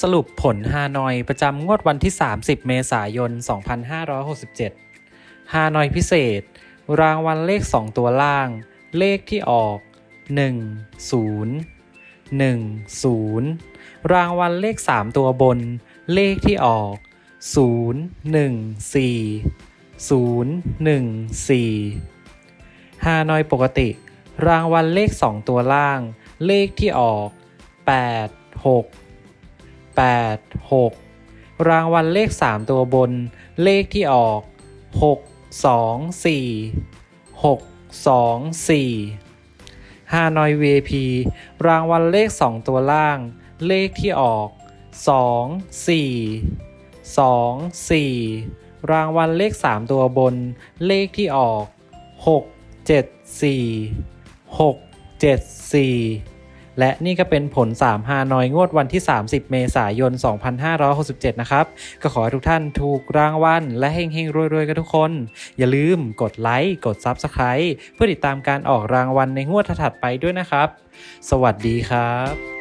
สรุปผลฮานอยประจำงวดวันที่ 30 เมษายน 2567 ฮานอยพิเศษ รางวัลเลข 2 ตัวล่าง เลขที่ออก 1 0 1 0 รางวัลเลข 3 ตัวบน เลขที่ออก 0 1 4 0 1 4 ฮานอยปกติ รางวัลเลข 2 ตัวล่าง เลขที่ออก 8 6 8 6 รางวัลเลข 3 ตัวบน เลขที่ออก 6 2 4 6 2 4ฮานอย VIP รางวัลเลข 2 ตัวล่าง เลขที่ออก 2 4 2 4 รางวัลเลข 3 ตัวบน เลขที่ออก 6 7 4 6 7 4 และนี่ก็เป็นผล 3 ฮานอยงวดวันที่ 30 เมษายน 2567 นะครับ ก็ขอให้ทุกท่านถูกรางวัลและเฮงๆ รวยๆ กันทุกคน อย่าลืมกดไลค์ กด Subscribe เพื่อติดตามการออกรางวัลในงวดถัดไปด้วยนะครับ สวัสดีครับ